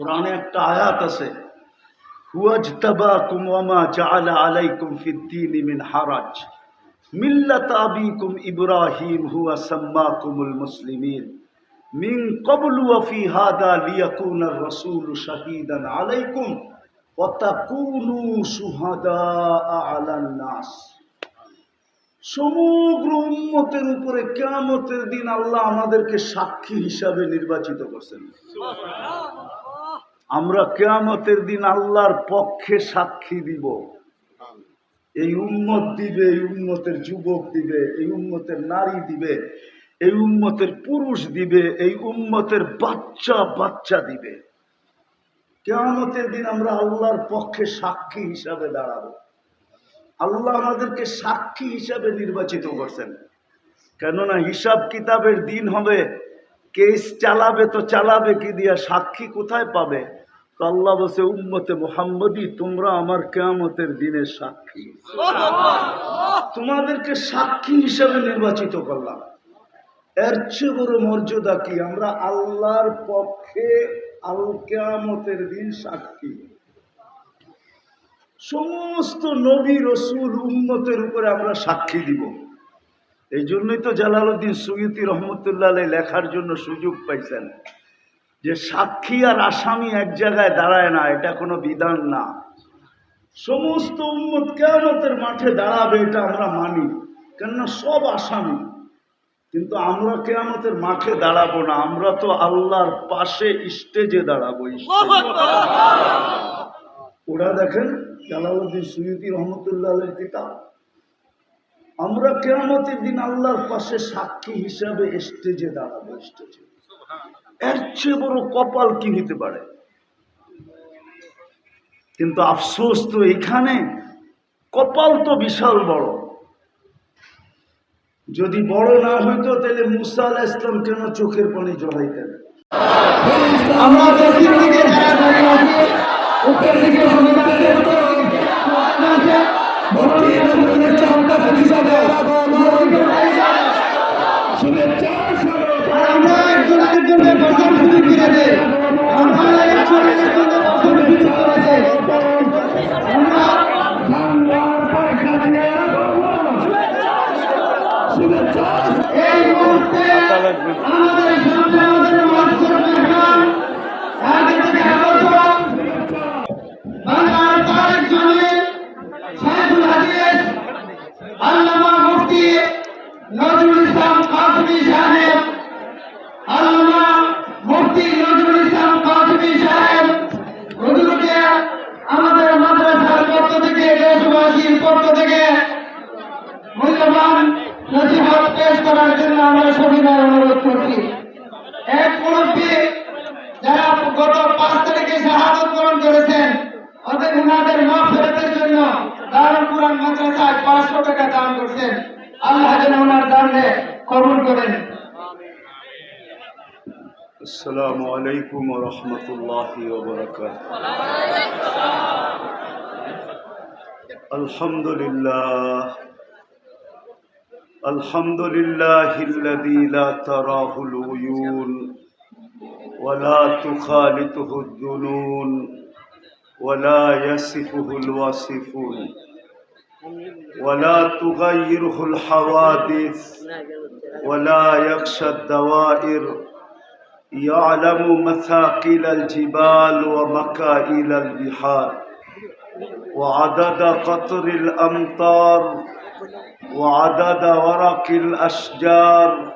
কোরআনে একটা আয়াত আছে জাআলা আলাইকুম মিন হারাজ হুয়া লিয়াকুনা আর-রাসূলু শাহীদান আলাইকুম আলান নাস। সমগ্র উপরে কেয়ামতের দিন আল্লাহ আমাদেরকে সাক্ষী হিসাবে নির্বাচিত করছেন। আমরা কেয়ামতের দিন আল্লাহর পক্ষে সাক্ষী দিব। এই উন্মত দিবে, এই উন্মতের যুবক দিবে, এই উন্মতের নারী দিবে, এই উম্মতের পুরুষ দিবে, এই উম্মতের বাচ্চা বাচ্চা দিবে। কেয়ামতের দিন আমরা আল্লাহর পক্ষে সাক্ষী হিসাবে দাঁড়াবো। আল্লাহ আমাদেরকে সাক্ষী হিসাবে নির্বাচিত করছেন। কেননা হিসাব কিতাবের দিন হবে, কেস চালাবে তো চালাবে কি দিয়া, সাক্ষী কোথায় পাবে? তো আল্লাহ বসে উম্মতে মোহাম্মদী, তোমরা আমার কেয়ামতের দিনের সাক্ষী। তোমাদেরকে সাক্ষী হিসাবে নির্বাচিত করলাম। এর চেয়ে বড় মর্যাদা কি? আমরা আল্লাহর পক্ষে আল কেয়ামতের দিন সাক্ষী। সমস্ত নবী, রসুল, উম্মতের উপরে আমরা সাক্ষী দিব। এই জন্যই তো জালালউদ্দিন সৈয়দি রহমতুল্লাহ লেখার জন্য সুযোগ পাইছেন। যে সাক্ষী আর আসামি এক জায়গায় দাঁড়ায় না এটা কোনো বিধান না। সমস্ত উম্মত কেয়ামতের মাঠে দাঁড়াবে এটা আমরা মানি কেননা সব আসামি। কিন্তু আমরা কেয়ামতের মাঠে দাঁড়াবো না আমরা তো আল্লাহর পাশে স্টেজে দাঁড়াবো ওরা দেখেন জালালউদ্দিন সৈয়দি রহমতুল্লাহ কিতাব। আমরা কেয়ামতের দিন আল্লাহর পাশে সাক্ষী হিসাবে স্টেজে দাঁড়াবো স্টেজে এর চেয়ে বড় কপাল কি হতে পারে? কিন্তু আফসোস তো এখানে, কপাল তো বিশাল বড়। যদি বড় না হইতো, তাহলে মুসা আলাহ ইসলাম কেন চোখের পানি জড়াইতেন আমাদের বিনয় অনুরোধ করছি। এক মুরব্বী যারা গত পাঁচ তারিখে শাহাদত বরণ করেছেন অতএব উনাদের মা ফেরতের জন্য দারুল কোরআন মাদ্রাসায় পাঁচশো টাকা দান করছেন। আল্লাহ যেন ওনার দানে কবুল করেন। আসসালামু আলাইকুম ওয়া আলহামদুলিল্লাহ। الحمد لله الذي لا تراه العيون ولا تخالطه الذنون ولا يصفه الواصفون ولا تغيره الحوادث ولا يخشى الدوائر. يعلم مثاقل الجبال ومكائل البحار وعدد قطر الأمطار وعدد ورق الأشجار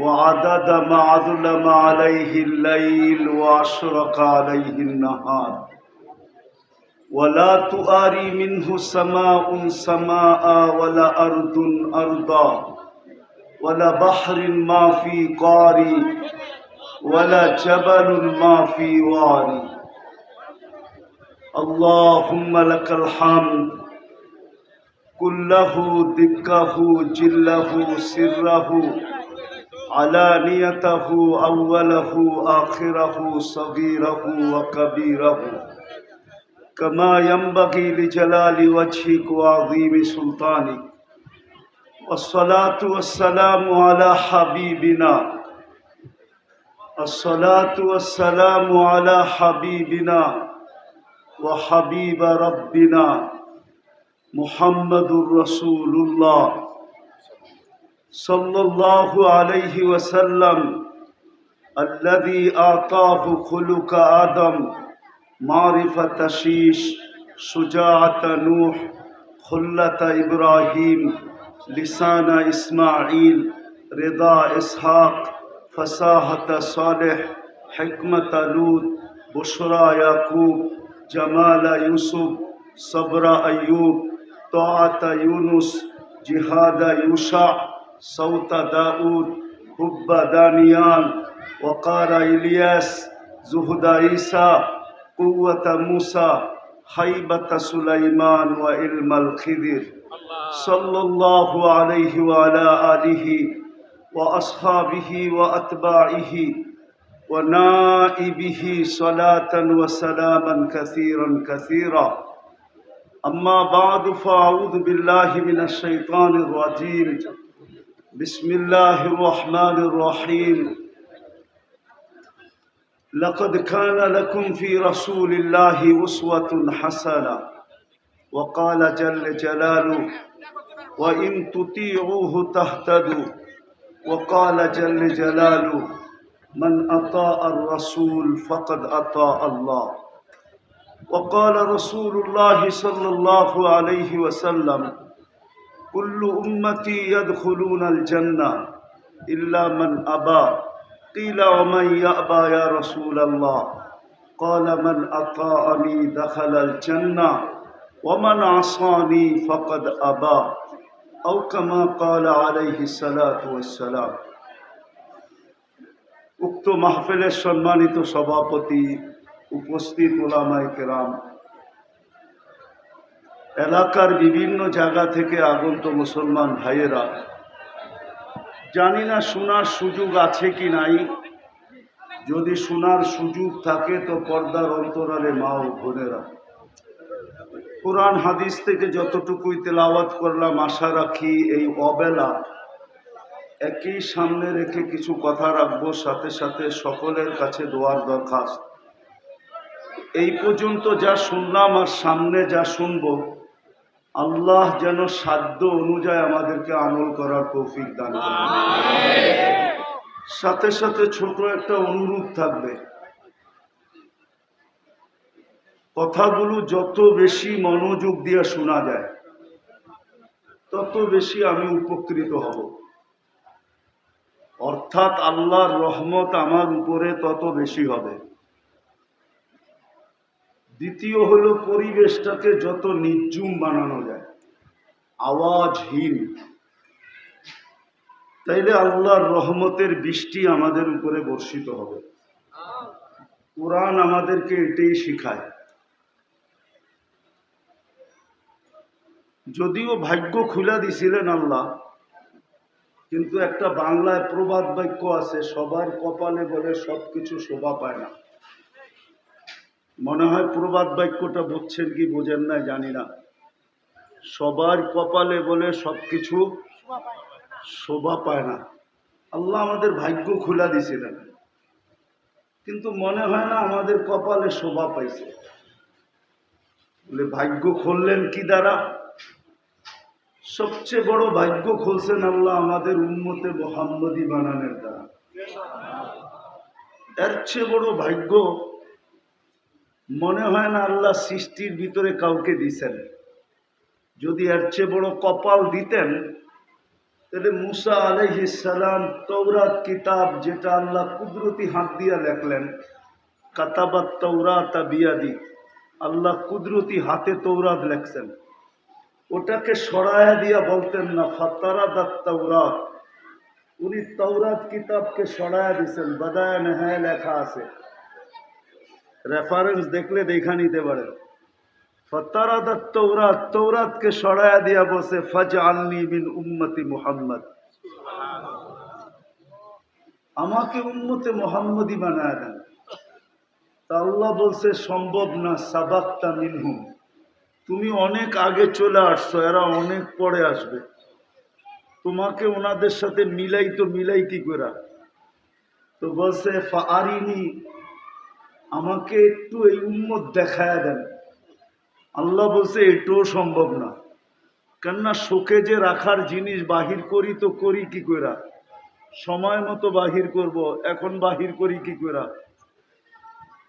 وعدد ما أظلم عليه الليل وأشرق عليه النهار. ولا تؤاري منه سماء سماء ولا أرض أرضا ولا بحر ما في قاري ولا جبل ما في واري. اللهم لك الحمد كله دكه جله سره علانيته أوله آخره صغيره وكبيره. كما ينبغي لجلال وجهك وعظيم سلطانك. والصلاة والسلام على حبيبنا. الصلاة والسلام على حبيبنا وحبيب ربنا. محمد رسول الله صلى الله عليه وسلم الذي أعطاه خلق آدم معرفة شيش شجاعة نوح خلة إبراهيم لسان إسماعيل رضا إسحاق فصاحة صالح حكمة لوط بشرى يعقوب جمال يوسف صبر أيوب طاعة يونس جهاد يوشع صوت داود حب دانيال وقار إلياس زهد عيسى قوة موسى خيبة سليمان وعلم الخضر. صلى الله عليه وعلى آله وأصحابه وأتباعه ونائبه صلاة وسلاما كثيرا كثيرا. أما بعد فأعوذ بالله من الشيطان الرجيم. بسم الله الرحمن الرحيم. لقد كان لكم في رسول الله أسوة حسنة. وقال جل جلاله وإن تطيعوه تهتدوا. وقال جل جلاله من أطاع الرسول فقد أطاع الله. وقال رسول الله صلى الله عليه وسلم كل أمتي يدخلون الجنة إلا من أبى قيل ومن يأبى يا رسول الله قال من أطاعني دخل الجنة ومن عصاني فقد أبى أو كما قال عليه الصلاة والسلام উক্ত মাহফিলের সম্মানিত সভাপতি উপস্থিত ওলামাই কেরাম, এলাকার বিভিন্ন জায়গা থেকে আগন্ত মুসলমান ভাইয়েরা, জানি না শোনার সুযোগ আছে কি নাই। যদি শোনার সুযোগ থাকে তো পর্দার অন্তরালে মা ও বোনেরা, কোরআন হাদিস থেকে যতটুকুই তেলাওয়াত করলাম, আশা রাখি এই অবেলা একই সামনে রেখে কিছু কথা রাখব, সাথে সাথে সকলের কাছে দোয়ার দরখাস্ত। এই পর্যন্ত যা শুনলাম আর সামনে যা শুনব, আল্লাহ যেন সাধ্য অনুযায়ী আমাদেরকে আমল করার তৌফিক দান সাথে সাথে ছোট একটা অনুরোধ থাকবে। কথাগুলো যত বেশি মনোযোগ দিয়ে শোনা যায়, তত বেশি আমি উপকৃত হব। অর্থাৎ আল্লাহর রহমত আমার উপরে তত বেশি হবে। দ্বিতীয় হলো পরিবেশটাকে যত নির্জুম বানানো যায়। আওয়াজহীন। তাইলে আল্লাহর রহমতের বৃষ্টি আমাদের উপরে বর্ষিত হবে। কোরআন আমাদেরকে এটাই শিখায়। যদিও ভাগ্য খুলে দিছিলেন আল্লাহ, কিন্তু একটা বাংলায় প্রবাদ বাক্য আছে, সবার কপালে বলে সবকিছু শোভা পায় না। মনে হয় প্রবাদ বাক্যটা বুঝছেন কি বোঝেন না, জানি না। সবার কপালে বলে সবকিছু শোভা পায় না। আল্লাহ আমাদের ভাগ্য খুলে দিছিলেন কিন্তু মনে হয় না আমাদের কপালে শোভা পাইছে। বলে, ভাগ্য খুললেন কি দ্বারা? সবচেয়ে বড় ভাগ্য খুলছেন আল্লাহ আমাদের উন্মতে মোহাম্মদী বানানের দ্বারা। এর চেয়ে বড় ভাগ্য মনে হয় না আল্লাহ সৃষ্টির ভিতরে কাউকে দিছেন। যদি এর চেয়ে বড় কপাল দিতেন, তাহলে মুসা আলহিসাল্লাম তৌরাত কিতাব যেটা আল্লাহ কুদরতি হাত দিয়া লেখলেন, কাতাবাত তৌরাত বিয়াদি, আল্লাহ কুদরতি হাতে তৌরাত লেখছেন। ওটাকে সরায়া দিয়া বলতেন না ফাতারা দাত তৌরাত উনি তৌরাত কিতাবকে সরায়া দিছেন, বাদায় নেহায় লেখা আছে। রেফারেন্স দেখলে দেখা নিতে পারেন তৌরাত তৌরাতকে সরায়া দিয়া বসে ফজ আলনি বিন উম্মতি মুহাম্মদ। আমাকে উম্মতে মোহাম্মদী বানায় দেন। আল্লাহ বলছে, সম্ভব না, সাবাক্তা মিনহুম। তুমি অনেক আগে চলে আসছো, এরা অনেক পরে আসবে। তোমাকে ওনাদের সাথে মিলাই তো মিলাই কি করে? তো বলছে ফারিনি আমাকে একটু এই উম্মত দেখায় দেন। আল্লাহ বলছে, এটাও সম্ভব না। কেননা শোকে যে রাখার জিনিস বাহির করি তো করি কি কইরা? সময় মতো বাহির করব, এখন বাহির করি কি কইরা?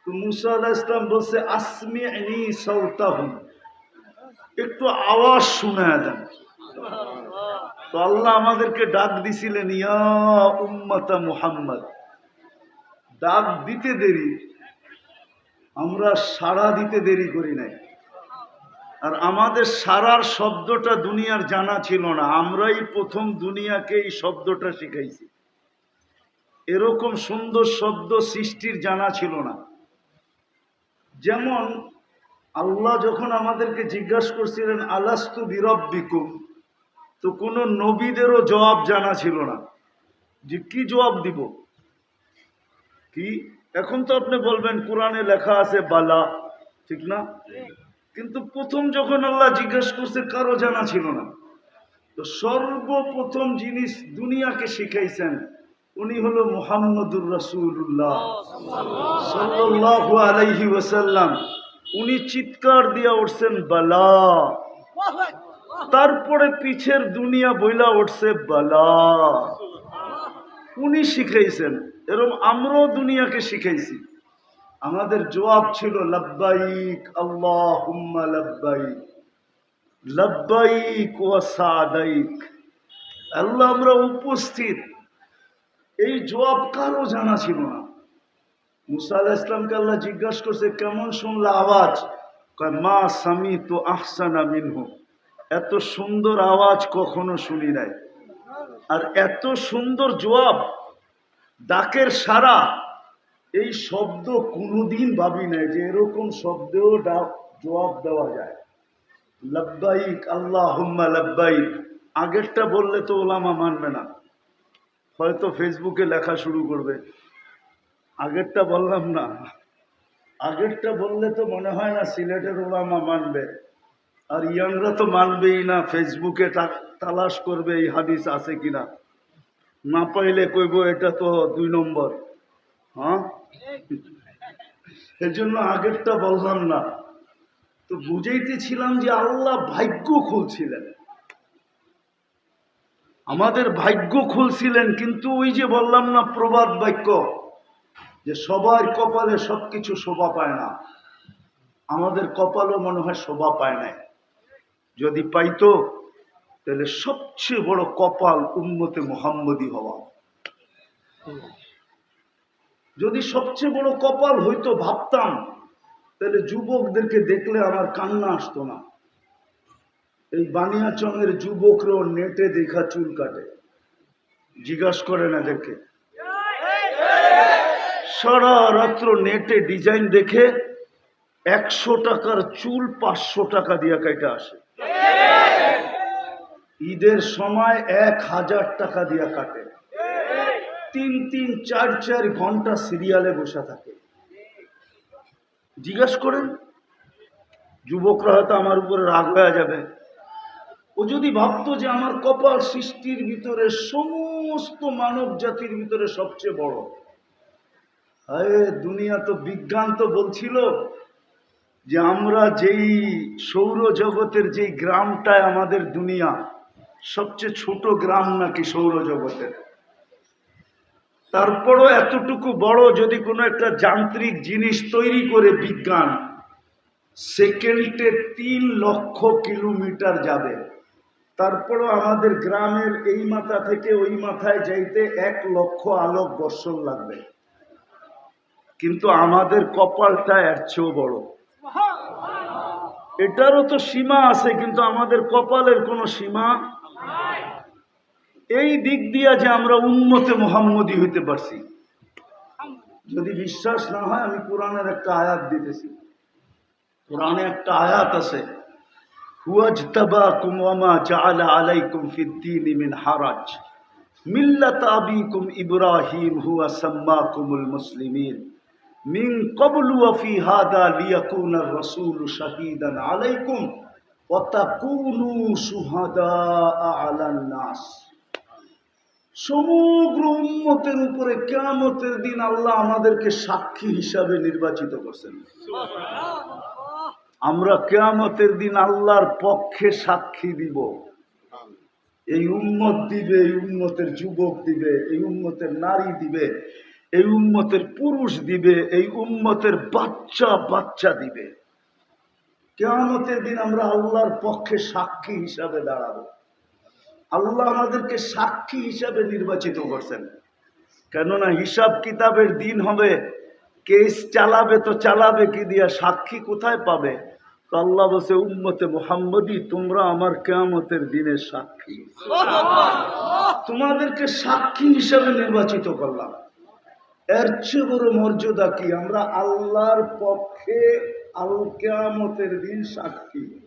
তো মুসা আলাহ ইসলাম বলছে আসমি সৌতাহুম একটু আওয়াজ শোনায় দেন। তো আল্লাহ আমাদেরকে ডাক দিছিলেন, ইয়া উম্মতা মুহাম্মদ। ডাক দিতে দেরি আমরা সাড়া দিতে দেরি করি নাই। আর আমাদের সারার শব্দটা দুনিয়ার জানা ছিল না, আমরাই প্রথম দুনিয়াকে এই শব্দটা শিখাইছি। এরকম সুন্দর শব্দ সৃষ্টির জানা ছিল না। যেমন আল্লাহ যখন আমাদেরকে জিজ্ঞাসা করছিলেন, আলাস্তু বিরব্বিকুম? তো কোনো নবীদেরও জবাব জানা ছিল না। যে কি জবাব দিব? কি? এখন তো আপনি বলবেন, কোরআনে লেখা আছে, বালা। ঠিক না? কিন্তু প্রথম যখন আল্লাহ জিজ্ঞেস করছে, কারও জানা ছিল না। তো সর্বপ্রথম জিনিস দুনিয়াকে শিখাইছেন, উনি হলো মুহাম্মদুর সাল্লাল্লাহু আলাইহি ওয়াসাল্লাম। উনি চিৎকার দিয়া উঠছেন, বালা। তারপরে পিছের দুনিয়া বইলা উঠছে, বালা। উনি শিখাইছেন। এরকম আমরাও দুনিয়াকে শিখাইছি। আমাদের জবাব ছিল, লব্বাইক আল্লাহ লব্বাইক লব্বাইক ও সাদাইক। আল্লাহ, আমরা উপস্থিত। এই জবাব কারও জানা ছিল না। মুসা আলাহ ইসলামকে আল্লাহ জিজ্ঞাসা করছে, কেমন শুনলা আওয়াজ? মা সামি তো আহসানা মিনহু। এত সুন্দর আওয়াজ কখনো শুনি নাই। আর এত সুন্দর জবাব ডাকের সারা। এই শব্দ কোনোদিন ভাবি নাই যে এরকম শব্দেও ডাক জবাব দেওয়া যায়। লব্বাইক আল্লাহ হুম্মা লব্বাইক। আগেরটা বললে তো ওলামা মানবে না। হয়তো ফেসবুকে লেখা শুরু করবে। আগেরটা বললাম না। আগেরটা বললে তো মনে হয় না সিলেটের ওলামা মানবে। আর ইয়াংরা তো মানবেই না ফেসবুকে তালাশ করবে এই হাদিস আছে কিনা। না পাইলে কইব এটা তো দুই নম্বর। হ্যাঁ? এর জন্য আগেরটা বললাম না। তো বুঝাইতেছিলাম যে আল্লাহ ভাগ্য খুলছিলেন। আমাদের ভাগ্য খুলছিলেন, কিন্তু ওই যে বললাম না প্রবাদ বাক্য, যে সবার কপালে সবকিছু শোভা পায় না। আমাদের কপালও মনে হয় শোভা পায় নাই। যদি পাইতো তাহলে সবচেয়ে বড় কপাল উন্মতে মোহাম্মদী হওয়া। যদি সবচেয়ে বড় কপাল হইতো ভাবতাম, তাহলে যুবকদেরকে দেখলে আমার কান্না আসতো না। এই বানিয়াচংয়ের যুবকরাও নেটে দেখা চুল কাটে। জিজ্ঞাস করে না দেখে সারা রাত্র নেটে ডিজাইন দেখে একশো টাকার চুল পাঁচশো টাকা দিয়া কাইটা আসে। ঈদের সময় এক হাজার টাকা দিয়া কাটে। তিন তিন, চার চার ঘণ্টা সিরিয়ালে বসে থাকে। জিজ্ঞাসা করেন, যুবকরা হয়তো আমার উপরে রাগ হয়ে যাবে। ও যদি ভাবতো যে আমার কপাল সৃষ্টির ভিতরে সমস্ত মানব জাতির ভিতরে সবচেয়ে বড়। আরে, দুনিয়া তো বিজ্ঞান তো বলছিল যে আমরা যেই সৌরজগতের যেই গ্রামটায় আমাদের দুনিয়া সবচেয়ে ছোট গ্রাম নাকি সৌরজগতের। তারপরও এতটুকু বড় যদি কোনো একটা যান্ত্রিক জিনিস তৈরি করে বিজ্ঞান, সেকেন্ডে তিন লক্ষ কিলোমিটার যাবে। তারপরও আমাদের গ্রামের এই মাথা থেকে ওই মাথায় যাইতে এক লক্ষ আলোক বর্ষণ লাগবে। কিন্তু আমাদের কপালটা এর চেয়েও বড়। এটারও তো সীমা আছে, কিন্তু আমাদের কপালের কোনো সীমা এই দিক দিয়া যে আমরা উন্মতে মোহাম্মদী হইতে পারছি। যদি বিশ্বাস না হয়, আমি কোরআনের একটা আয়াত দিতেছি। কোরআনে একটা আয়াত আছে, হুয়াজতাবাকুম ওয়ামা জাআলা আলাইকুম ফিদ্দীন মিন হারাজ। মিল্লাত আবিকুম ইব্রাহিম হুয়া সাম্মাকুমুল মুসলিমিন। মিন ক্বাবলু ওয়া ফি হাদা লিয়াকুনা আর-রাসূলু শাহীদান আলাইকুম ওয়া তাকুনু শুহাদা আলান নাস। সমগ্র উন্মতের উপরে কেয়ামতের দিন আল্লাহ আমাদেরকে সাক্ষী হিসাবে নির্বাচিত করছেন। আমরা কেয়ামতের দিন আল্লাহর পক্ষে সাক্ষী দিব। এই উন্মত দিবে, এই উন্মতের যুবক দিবে, এই উন্মতের নারী দিবে, এই উন্মতের পুরুষ দিবে, এই উন্মতের বাচ্চা বাচ্চা দিবে। কেয়ামতের দিন আমরা আল্লাহর পক্ষে সাক্ষী হিসাবে দাঁড়াবো। আল্লাহ আমাদেরকে সাক্ষী হিসাবে নির্বাচিত করছেন। কেননা হিসাব কিতাবের দিন হবে কেস চালাবে তো চালাবে কি দিয়া সাক্ষী কোথায় পাবে? তো আল্লাহ বসে উম্মতে মোহাম্মদী তোমরা আমার কেয়ামতের দিনের সাক্ষী। তোমাদেরকে সাক্ষী হিসাবে নির্বাচিত করলাম। এর চেয়ে বড় মর্যাদা কি? আমরা আল্লাহর পক্ষে আল কেয়ামতের দিন সাক্ষী।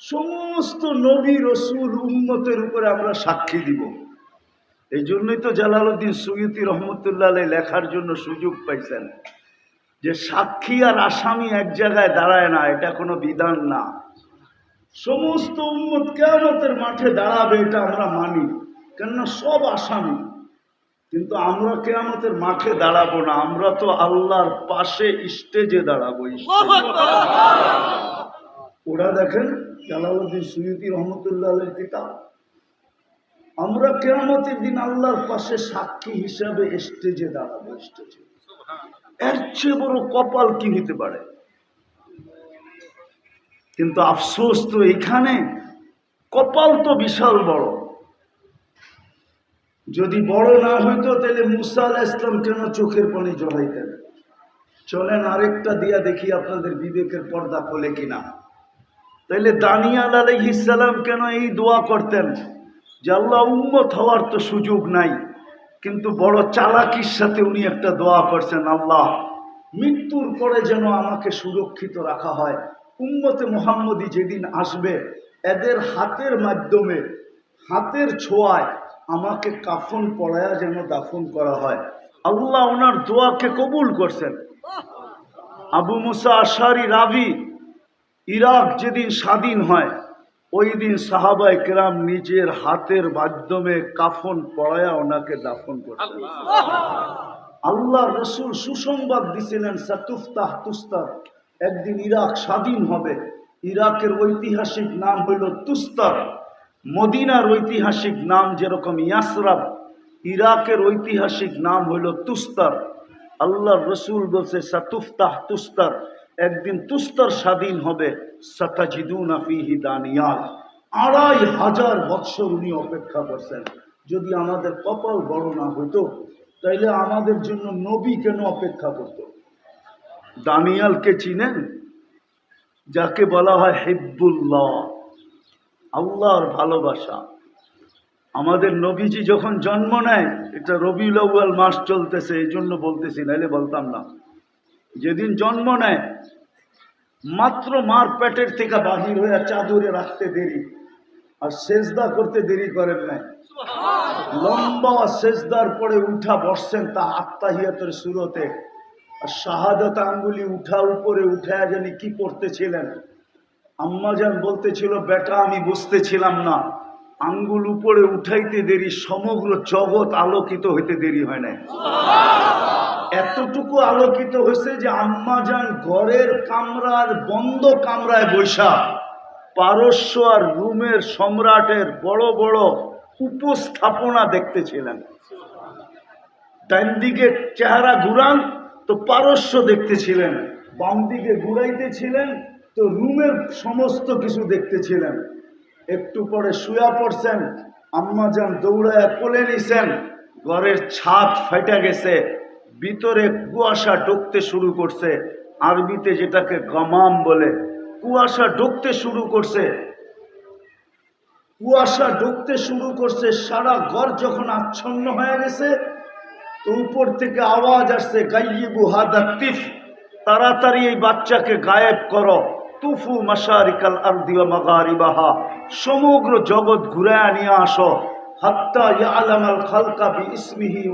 সমস্ত নবী রসুল উম্মতের উপরে আমরা সাক্ষী দিব। এই জন্যই তো জালালউদ্দিন সৈয়দি রহমতুল্লাহ লেখার জন্য সুযোগ পাইছেন যে সাক্ষী আর আসামি এক জায়গায় দাঁড়ায় না এটা কোনো বিধান না। সমস্ত উন্মত কেয়ামতের মাঠে দাঁড়াবে এটা আমরা মানি কেননা সব আসামি। কিন্তু আমরা কেয়ামতের মাঠে দাঁড়াবো না আমরা তো আল্লাহর পাশে স্টেজে দাঁড়াবো। ওরা দেখেন জালালউদ্দিন সৈয়দি রহমতুল্লাহ কিতাব আমরা কেয়ামতের দিন আল্লাহর পাশে সাক্ষী হিসাবে স্টেজে দাঁড়াবো, স্টেজে। এর চেয়ে বড় কপাল কি হতে পারে? কিন্তু আফসোস তো এখানে, কপাল তো বিশাল বড়। যদি বড় না হইতো, তাহলে মুসা আলাহ ইসলাম কেন চোখের পানি জড়াইতেন চলেন আরেকটা দিয়া দেখি আপনাদের বিবেকের পর্দা খোলে কিনা। তাইলে দানিয়াল আলাইহিসালাম কেন এই দোয়া করতেন? যে আল্লাহ উম্মত হওয়ার তো সুযোগ নাই, কিন্তু বড় চালাকির সাথে উনি একটা দোয়া করছেন, আল্লাহ, মৃত্যুর পরে যেন আমাকে সুরক্ষিত রাখা হয়। উম্মতে মোহাম্মদী যেদিন আসবে, এদের হাতের মাধ্যমে, হাতের ছোঁয়ায় আমাকে কাফন পড়ায়া যেন দাফন করা হয়। আল্লাহ ওনার দোয়াকে কবুল করছেন। আবু মুসা আশারি রাবি ইরাক যেদিন স্বাধীন হয়, ওই দিন সাহাবাই কেরাম নিজের হাতের মাধ্যমে কাফন পড়ায়া ওনাকে দাফন করতেন আল্লাহ রসুল সুসংবাদ দিছিলেন, সাতুফতাহ তুস্তার, একদিন ইরাক স্বাধীন হবে। ইরাকের ঐতিহাসিক নাম হইল তুস্তার। মদিনার ঐতিহাসিক নাম যেরকম ইয়াসরাব, ইরাকের ঐতিহাসিক নাম হইল তুস্তার। আল্লাহ রসুল বলছে, সাতুফতাহ তুস্তার একদিন তুস্তর স্বাধীন হবে দানিয়াল। আড়াই হাজার বৎসর উনি অপেক্ষা করছেন। যদি আমাদের কপাল বড় না হতো তাইলে আমাদের জন্য নবী কেন অপেক্ষা করত? দানিয়ালকে চিনেন? যাকে বলা হয় হিব্বুল্লাহ। আল্লাহর ভালোবাসা। আমাদের নবীজি যখন জন্ম নেয়, এটা রবিউল মাস চলতেছে এই জন্য বলতেছি, নাইলে বলতাম না। যেদিন জন্ম নেয় মাত্র মার পেটের থেকে বাহির হয়ে চাদরে রাখতে দেরি আর সেজদা করতে দেরি করেন নাই। লম্বা সেজদার পরে উঠা বসছেন তা আত্মাহিয়াতের সুরতে আর শাহাদত আঙ্গুলি উঠা উপরে উঠায় জানি কি পড়তেছিলেন। আম্মাজান বলতেছিল বেটা আমি বুঝতেছিলাম না। আঙ্গুল উপরে উঠাইতে দেরি, সমগ্র জগৎ আলোকিত হইতে দেরি হয় নাই। এতটুকু আলোকিত হয়েছে যে আম্মাজান ঘরের কামরার বন্ধ কামরায় বৈশা, পারস্য আর রুমের সম্রাটের বড় বড় উপস্থাপনা দেখতেছিলেন। ডান দিকে চেহারা ঘুরান, তো পারস্য দেখতেছিলেন। বাম দিকে ঘুরাইতেছিলেন, তো রুমের সমস্ত কিছু দেখতেছিলেন। একটু পরে শুয়া পড়ছেন আম্মাজান দৌড়ায় কোলে নিছেন, ঘরের ছাদ ফেটে গেছে, ভিতরে কুয়াশা ঢুকতে শুরু করছে, আরবিতে যেটাকে গমাম বলে, কুয়াশা ঢুকতে শুরু করছে। কুয়াশা ঢুকতে শুরু করছে, সারা ঘর যখন আচ্ছন্ন হয়ে গেছে, তো উপর থেকে আওয়াজ আসছে গাইবু হাদাতিফ, তাড়াতাড়ি এই বাচ্চাকে গায়েব করো। তুফু মাসারিকাল আরদিয়া মাগারিবাহা। সমগ্র জগৎ ঘুরায় নিয়ে আসো। হাত্তা ইয়ালামাল খালকা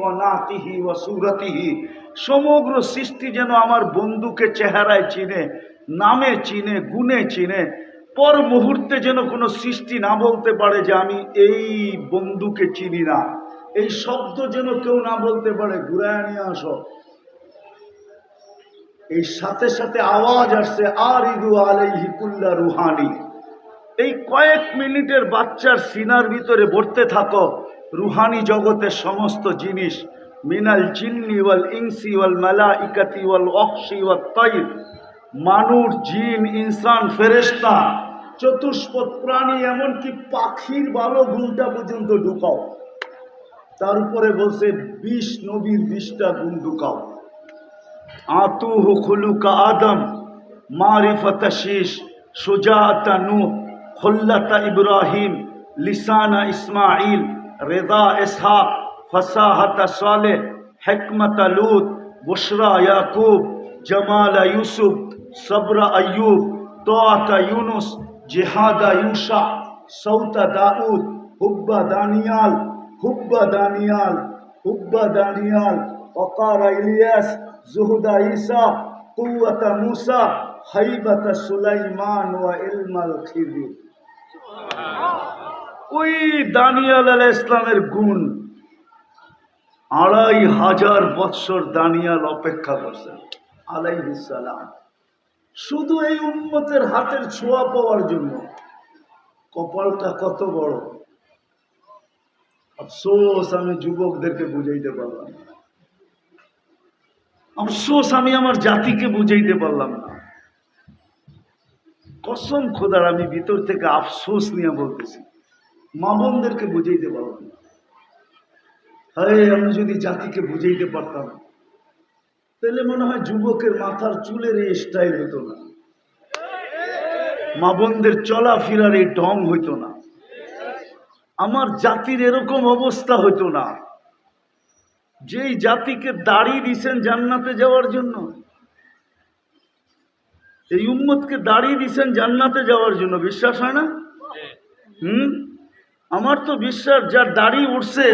ওয়া নাতিহি ওয়া সুরতিহি। সমগ্র সৃষ্টি যেন আমার বন্ধুকে চেহারায় চিনে, নামে চিনে, গুণে চিনে। পর মুহূর্তে যেন কোনো সৃষ্টি না বলতে পারে যে আমি এই বন্ধুকে চিনি না। এই শব্দ যেন কেউ না বলতে পারে, ঘুরায় নিয়ে আসো। এই সাথে সাথে আওয়াজ আসছে আর ইদু আলাইহি কুল্লা রুহানি। এই কয়েক মিনিটের বাচ্চার সিনার ভিতরে ভরতে থাকো, রুহানি জগতের সমস্ত জিনিস, মিনাল জিন্নি ওয়াল ইনসি ওয়াল মালাইকাতি ওয়াল অক্সি ওয়াল তাইর। মানুষ, জিন, ইনসান, ফেরেশতা, চতুষ্পদ প্রাণী, এমনকি পাখির ভালো গুণটা পর্যন্ত ঢুকাও। তার উপরে বলছে, বিশ নবীর বিশটা গুণ ঢুকাও। آتوه خلوق آدم معرفة شيش شجاعة نوح خلة إبراهيم لسان إسماعيل رضا إسحاق فصاحة صالح حكمة لوط بشرى يعقوب جمال يوسف صبر أيوب طاعة يونس جهاد يوشع صوت داود حب دانيال حب دانيال حب دانيال وقار إلياس জুহুদা ঈসা কুওয়াতা মুসা হাইবাতা সুলাইমান ওয়া ইলমাল খিদির ওই দানিয়াল আলাহ ইসলামের গুণ আড়াই হাজার বৎসর দানিয়াল অপেক্ষা করছেন আলাইহিস সালাম। শুধু এই উম্মতের হাতের ছোঁয়া পাওয়ার জন্য কপালটা কত বড়। আফসোস, আমি যুবকদেরকে বুঝাইতে পারলাম না। আফসোস, আমি আমার জাতিকে বুঝাইতে পারলাম না। কসম খোদার, আমি ভিতর থেকে আফসোস নিয়ে বলতেছি। মা বোনদেরকে বুঝাইতে পারলাম না। হ্যাঁ আমি যদি জাতিকে বুঝাইতে পারতাম, তাহলে মনে হয় যুবকের মাথার চুলের এই স্টাইল হতো না। মা বোনদের চলাফেরার এই ঢং হইতো না। আমার জাতির এরকম অবস্থা হইতো না। যেই জাতিকে দাড়ি দিছেন জান্নাতে যাওয়ার জন্য, এই উম্মতকে দাড়ি দিছেন জান্নাতে যাওয়ার জন্য, বিশ্বাস হয় না? হুম? আমার তো বিশ্বাস যার দাড়ি উঠছে,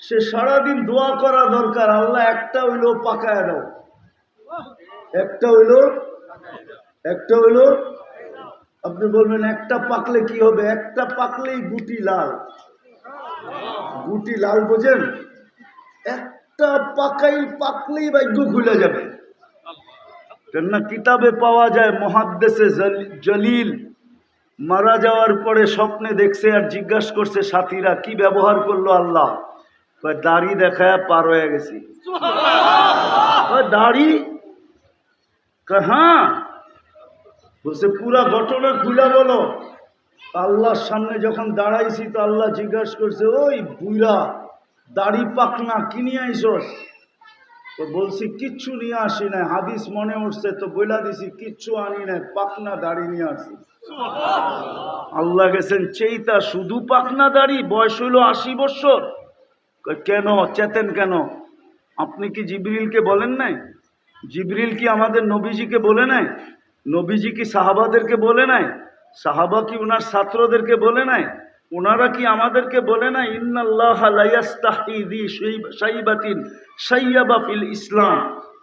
সে সারাদিন দোয়া করা দরকার। আল্লাহ একটা হইল পাকায় দাও। একটা হইল একটা হইল, আপনি বলবেন একটা পাকলে কি হবে? একটা পাকলেই গুটি লাল। গুটি লাল বোঝেন? একটা পাকাই পাকলেই ভাগ্য খুলে যাবে। কেননা কিতাবে পাওয়া যায়, মহাদ্দেশে জলিল মারা যাওয়ার পরে স্বপ্নে দেখছে আর জিজ্ঞাসা করছে, সাথীরা কি ব্যবহার করল আল্লাহ? দাড়ি দেখায় পার হয়ে গেছি। দাড়ি? হ্যাঁ। বলছে, পুরা ঘটনা খুলে বলো। আল্লাহর সামনে যখন দাঁড়াইছি তো আল্লাহ জিজ্ঞাসা করছে, ওই বুড়া দাড়ি পাকনা কি নিয়ে আইসস। তো বলছি, কিচ্ছু নিয়ে আসি না হাদিস মনে উঠছে, তো বইলা দিছি, কিচ্ছু আনি নাই, পাকনা দাড়ি নিয়ে আসি। আল্লাহ গেছেন, চেইতা, শুধু পাকনা দাড়ি? বয়স হইল আশি বৎসর? কেন? চেতেন কেন? আপনি কি জিবরিলকে বলেন নাই? জিবরিল কি আমাদের নবীজিকে বলে নাই? নবীজি কি সাহাবাদেরকে বলে নাই? সাহাবা কি ওনার ছাত্রদেরকে বলে নাই? ওনারা কি আমাদেরকে বলে না ফিল ইসলাম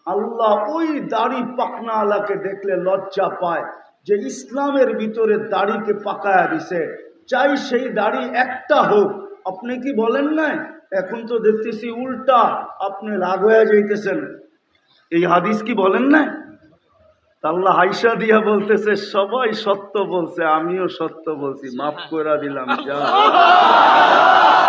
আল্লাহ ওই দাড়ি পাকনা আলাকে দেখলে লজ্জা পায় যে ইসলামের ভিতরে দাড়িকে পাকায়া দিছে। চাই সেই দাড়ি একটা হোক। আপনি কি বলেন নাই? এখন তো দেখতেছি উল্টা, আপনি রাগ হয়ে যাইতেছেন। এই হাদিস কি বলেন না আল্লাহ হাইসা দিয়া বলতেছে সবাই সত্য বলছে আমিও সত্য বলছি মাফ করে দিলাম যা।